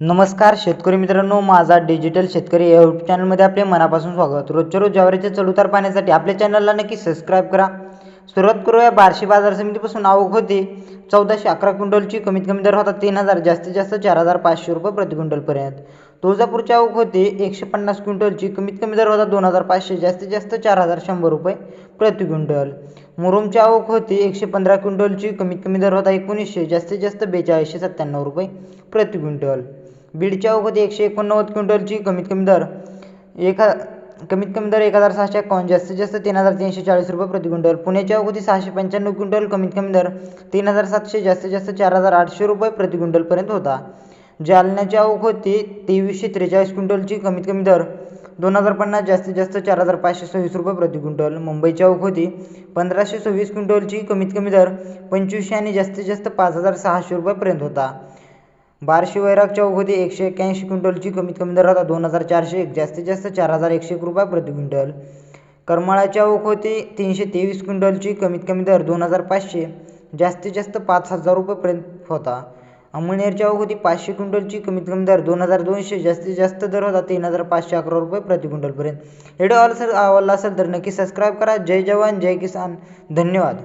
नमस्कार शेतकरी मित्रांनो माझा डिजिटल शेतकरी या यूट्यूब चॅनलमध्ये आपले मनापासून स्वागत. रोजच्या रोज ज्वारीचे चढउतार पाहण्यासाठी आपल्या चॅनलला नक्की सबस्क्राईब करा. सुरुवात करूया बार्शी बाजार समितीपासून आवक होती. चौदाशे अकरा क्विंटलची कमीत कमी दर होता तीन हजार जास्तीत जास्त चार हजार पाचशे रुपये प्रति क्विंटलपर्यंत तुळजापूरची आवक होती एकशे पन्नास क्विंटलची कमीत कमी दर होता दोन हजार पाचशे जास्तीत जास्त चार हजार शंभर रुपये प्रति क्विंटल. मुरुमची आवक होती एकशे पंधरा क्विंटलची कमीत कमी दर होता एकोणीसशे जास्तीत जास्त बेचाळीसशे सत्त्याण्णव रुपये प्रति क्विंटल. बीडची आवक होती एकशे एकोणनव्वद क्विंटलची कमीत कमी दर एक कमीत कमी दर एक हजार सहाशे एकावन्न जास्तीत जास्त तीन हजार तीनशे चाळीस रुपये प्रति क्विंटल. पुण्याची अगोदी होती सहाशे पंच्याण्णव क्विंटल कमीत कमी दर तीन हजार सातशे जास्तीत जास्त चार हजार आठशे रुपये प्रति क्विंटलपर्यंत होता. जालन्याची आवक होती तेवीसशे त्रेचाळीस क्विंटलची कमीत कमी दर दोन हजार पन्नास जास्तीत जास्त चार हजार पाचशे सव्वीस रुपये प्रति क्विंटल. मुंबईची आवक होती पंधराशे सव्वीस क्विंटलची कमीत कमी दर पंचवीसशे आणि जास्तीत जास्त पाच हजार सहाशे रुपयेपर्यंत होता. बारशे वैराग चौक होते एकशे एक्क्याऐंशी क्विंटलची कमीत कमी दर होता दोन हजार चारशे एक. जास्तीत जास्त चार हजार एकशे एक रुपये प्रति क्विंटल. करमाळाच्या आवक होते तीनशे तेवीस क्विंटलची कमीत कमी दर दोन हजार पाचशे. जास्तीत जास्त पाच हजार रुपयेपर्यंत होता. अमळनेरची आवक होती पाचशे क्विंटलची कमीत कमी दर दोन हजार दोनशे. जास्तीत जास्त दर होता तीन हजार पाचशे अकरा रुपये प्रति क्विंटलपर्यंत व्हिडिओ आवडला असेल तर नक्की सबस्क्राईब करा. जय जवान जय किसान. धन्यवाद.